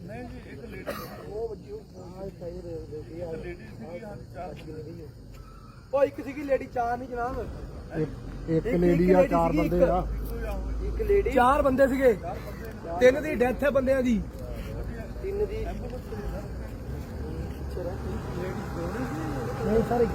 ਨਹੀਂ ਜੀ ਇੱਕ ਲੇਡੀ ਉਹ ਵੱਜੀ ਉਹ ਲੇਡੀ ਸੀਗੀ ਹਾਂ ਚਾਰ ਉਹ ਇੱਕ ਸੀਗੀ ਲੇਡੀ ਚਾਰ ਨਹੀਂ ਜਨਾਬ। ਇੱਕ ਲੇਡੀ ਆ ਚਾਰ ਬੰਦੇ ਆ। ਇੱਕ ਲੇਡੀ। ਚਾਰ ਬੰਦੇ ਸੀਗੇ। ਤਿੰਨ ਦੀ ਡੈਥ ਹੈ ਬੰਦਿਆਂ ਦੀ। ਤਿੰਨ ਦੀ। ਨਹੀਂ ਸਾਰੇ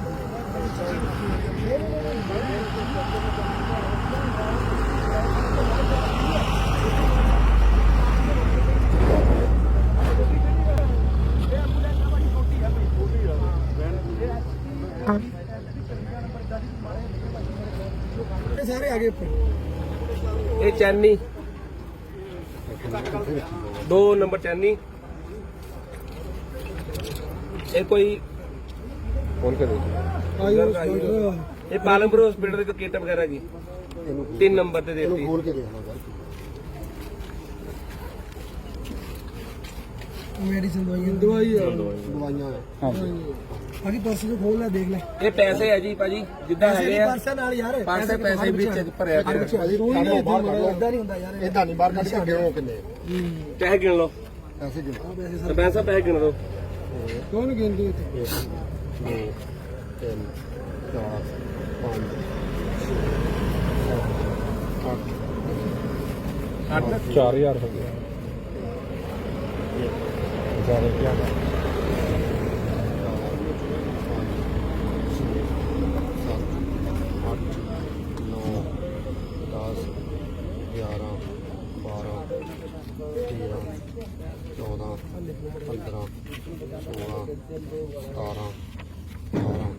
ਇਹ ਸਾਰੇ ਆ ਗਏ ਉੱਪਰ ਇਹ ਚੈਨੀ ਦੋ ਨੰਬਰ ਚੈਨੀ ਇਹ ਕੋਈ ਫੋਨ ਕਰੇ ਆਇਓ ਇਹ ਪਾਲਮਪੁਰ ਹਸਪੀਟਲ ਦੇ ਕਿੱਟ ਵਗੈਰਾ ਜੀ। ਤਿੰਨ ਨੰਬਰ ਤੇ ਦੇਤੀ। ਖੋਲ ਕੇ ਦੇਖਣਾ ਮੈਡੀਸਨ ਦਵਾਈਆਂ ਦਵਾਈ ਆ। ਦਵਾਈਆਂ ਆ। ਬਾਕੀ ਪਰਸ ਨੂੰ ਖੋਲ ਲੈ ਦੇਖ ਲੈ। ਇਹ ਪੈਸੇ ਹੈ ਜੀ ਭਾਜੀ ਜਿੱਦਾਂ ਹੈਗੇ ਆ। ਪਰਸ ਨਾਲ ਯਾਰ। ਪੈਸੇ ਪੈਸੇ ਵਿੱਚ ਭਰਿਆ ਵਿੱਚ ਭਾਜੀ ਰੋਜ਼ ਨਹੀਂ ਇਦਾਂ ਨਹੀਂ ਹੁੰਦਾ ਯਾਰ। ਇਦਾਂ ਨਹੀਂ ਬਾਹਰ ਕੱਢ ਕੇ ਗਿਣੋ ਕਿੰਨੇ। ਪੈਸੇ ਗਿਣ ਲਓ। ਪੈਸੇ ਗਿਣੋ ਸਾਹਿਬ ਪੈਸੇ ਗਿਣ ਲਓ। ਕੌਣ ਗਿਣਦੇ ਇੱਥੇ? ਤਿੰਨ ਚਾਰ ਪੰਜ ਛੇ ਅੱਠ ਅੱਠ 4000 ਹੋ ਗਿਆ ਹਜ਼ਾਰ ਰੁਪਿਆ ਦਾ ਚੌਦਾਂ ਪੰਦਰਾਂ ਸੋਲਾਂ ਸਤਾਰਾਂ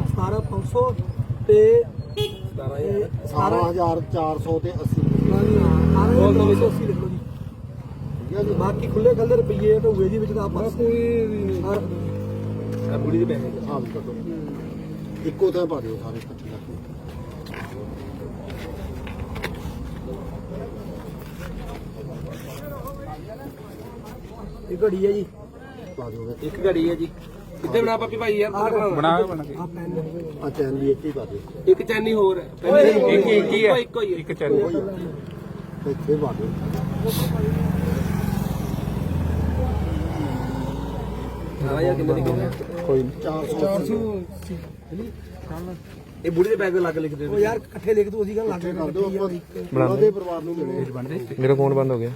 17500 ਤੇ 18400 ਤੇ 80 ਉਹ ਤਾਂ 280 ਲਿਖ ਲਓ ਜੀ। ਬਾਕੀ ਖੁੱਲੇ ਖੱਲੇ ਰੁਪਈਏ ਤੇ ਹੋਏ ਜੀ ਵਿੱਚ ਤਾਂ ਬਸ ਕੋਈ ਆ ਬੁੜੀ ਦੇ ਪੈਸੇ ਹਾਂ ਕੱਟੋ ਇੱਕੋ ਥਾਂ ਪਾ ਦਿਓ ਸਾਰੇ ਇਕੱਠੇ ਕਰਕੇ ਇਹ ਘੜੀ ਹੈ ਜੀ। ਪਾ ਦਿਓ। ਇੱਕ ਘੜੀ ਹੈ ਜੀ। ਕਿੱਥੇ ਬਣਾ ਪਾਪੀ ਭਾਈ ਯਾਰ? ਬਣਾ ਬਣਾ ਆ ਪੈਨ ਆ ਚੈਨ ਵੀ ਇੱਥੇ ਹੀ ਪਾ ਦਿਓ। ਇੱਕ ਚੈਨੀ ਹੋਰ ਹੈ। ਪਹਿਲੇ ਇੱਕ ਇੱਕ ਹੀ ਹੈ। ਇੱਕੋ ਹੀ। ਇੱਕ ਚੈਨੀ। ਇੱਥੇ ਪਾ ਦਿਓ ਹਾਂ ਯਾਰ ਕਿੰਨੇ ਦੀ ਕਿੰਨੇ ਕੋਈ 400 ਇਹ ਬੁੜੀ ਦੇ ਪੈਸੇ ਲੱਗ ਲਿਖ ਦੇ ਉਹ ਯਾਰ ਇਕੱਠੇ ਲਿਖ ਦੋ ਅਸੀਂ ਗੱਲ ਲੱਗ ਕਰ ਦਿਓ ਆਪਾਂ ਉਹਨਾਂ ਦੇ ਪਰਿਵਾਰ ਨੂੰ ਮਿਲੇ ਮੇਰਾ ਫੋਨ ਬੰਦ ਹੋ ਗਿਆ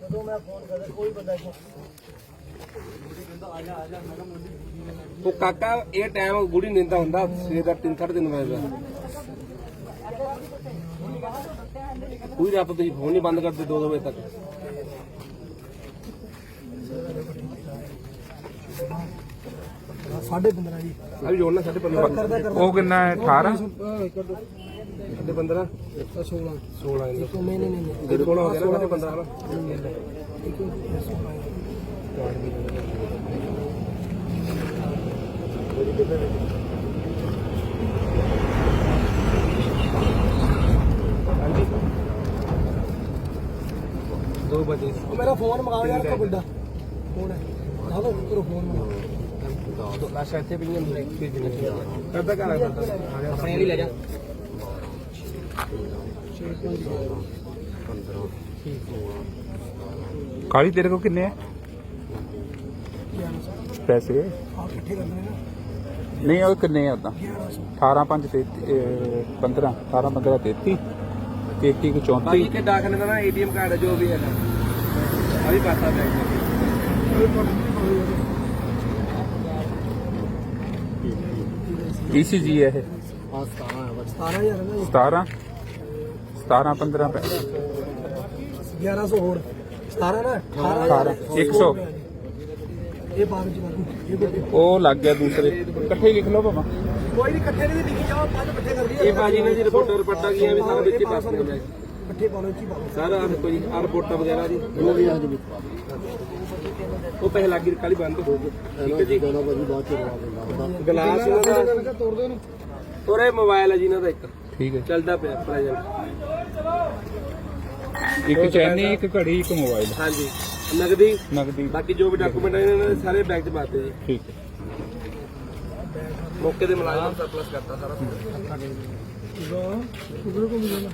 ਜਦੋਂ ਮੈਂ ਫੋਨ ਕਰਦਾ ਕੋਈ ਬੰਦਾ ਇੱਥੋਂ ਉਹ ਕਾਕਾ ਇਹ ਟਾਈਮ ਗੁੜੀ ਨਿੰਦਾ ਹੁੰਦਾ ਸਵੇਰ ਦਾ 3 3:30 ਵਜੇ ਦਾ। ਕੋਈ ਰਾਤ ਤੁਸੀਂ ਫੋਨ ਨਹੀਂ ਬੰਦ ਕਰਦੇ 2 ਵਜੇ ਤੱਕ। ਸਾਢੇ 15 ਜੀ। ਆ ਵੀ ਜੋੜਨਾ ਸਾਡੇ 15 ਕਰਦਾ ਕਰਦਾ ਉਹ ਕਿੰਨਾ ਹੈ? 18 ਕੱਢੋ ਸਾਡੇ 15 16 16 ਇੱਕ ਨਹੀਂ ਨਹੀਂ ਨਹੀਂ ਜਿਹੜੇ ਕੋਲ ਹੋ ਗਿਆ ਨਾ ਸਾਡੇ 15 ਹਨਾ 2 ਵਜੇ। ਉਹ ਮੇਰਾ ਫੋਨ ਮੰਗਾਓ ਯਾਰ ਕੋ ਵੱਡਾ ਫੋਨ ਹੈ। ਲਾ ਦੋ ਕਰੋ ਫੋਨ ਮੰਗਾਓ। ਲਾਸ਼ਾਂ ਇੱਥੇ ਪਈਆਂ ਨੇ ਭੇਜਣੇ ਕਰਦਾ ਘਰ ਆ ਕਰਦਾ ਆਪਣੇ ਵਾਲੀ ਲੈ ਜਾ। ਕਾਲੀ ਤੇਰੇ ਕੋ ਕਿੰਨੇ ਆ? ਪੈਸੇ। ਨਹੀਂ ਉਹ ਕਿੰਨੇ ਆ ਉਦਾਂ 18 5 15 18 15 33 33 ਕੋ 34 ਬਾਕੀ ਤੇ ਡਾਕਨੇ ਦਾ ਨਾ ਏਟੀਐਮ ਕਾਰਡ ਜੋ ਵੀ ਹੈਗਾ। ਆ ਵੀ ਪਾਸਾ ਬੈਂਕ ਈਸੀਜੀ ਹੈ ਇਹ। ਆ 17 ਹੈ ਬਸ 17000 ਹੈ ਨਾ 17 17 15 ਪੈ 1100 ਹੋਰ। 17 ਨਾ 18 100 ਇਹ ਉਹ ਲੱਗ ਗਿਆ ਦੂਸਰੇ। ਇਕੱਠੇ ਹੀ ਲਿਖ ਲਓ ਭਾਵੇਂ ਕੋਈ ਨਹੀਂ ਇਕੱਠੇ ਨਹੀਂ ਲਿਖੀ ਜਾਓ ਪੰਜ ਇਕੱਠੇ ਕਰ ਲਈਏ। ਇਹ ਬਾਜੀ ਨੇ ਜੀ ਰਿਪੋਰਟਰ ਰਿਪੋਰਟਾਂ ਗਈਆਂ ਵੀ ਸਾਰੇ ਵਿੱਚ ਹੀ ਪਾਸ ਨੇ ਇਕੱਠੇ ਪਾਉਣੇ ਚ ਹੀ ਪਾਉਣੇ ਸਾਰਾ ਆਹ ਦੇਖੋ ਜੀ ਆਹ ਰਿਪੋਰਟਾਂ ਵਗੈਰਾ ਜੀ। ਉਹ ਵੀ ਅੱਜ ਵੀ ਉਹ ਪਹਿਲੇ ਲੱਗੀ ਕਾਲੀ ਬੰਦ ਹੋ ਗਈ ਇਹਨਾਂ ਦੀ ਗਾਣਾ ਭਾਜੀ ਬਾਅਦ ਚ ਰਵਾ ਦਿੰਦਾ ਗਲਾਸ ਇਹਨਾਂ ਦਾ। ਤੋੜ ਦੋ ਨੂੰ ਇਹ ਮੋਬਾਈਲ ਹੈ ਜੀ ਇਹਨਾਂ ਦਾ ਇੱਕ। ਠੀਕ ਹੈ। ਚੱਲਦਾ ਪਿਆ ਪ੍ਰੈਜ਼ੈਂਟ ਇੱਕ ਚੈਨੀ ਇੱਕ ਘੜੀ ਇੱਕ ਮੋਬਾਈਲ ਹਾਂਜੀ। ਨਗਦੀ ਨਗਦੀ ਬਾਕੀ ਜੋ ਵੀ ਡਾਕੂਮੈਂਟ ਹੈ ਇਹਨਾਂ ਦੇ ਸਾਰੇ ਬੈਂਕ 'ਚ ਪਾਤੇ ਜੀ। ਠੀਕ ਹੈ। ਮੌਕੇ ਦੇ ਮੁਲਾਜ਼ਮ ਸਰਪਲਸ ਕਰਤਾ ਸਾਰਾ ਉਧਰ ਕੋ ਮਿਲਣਾ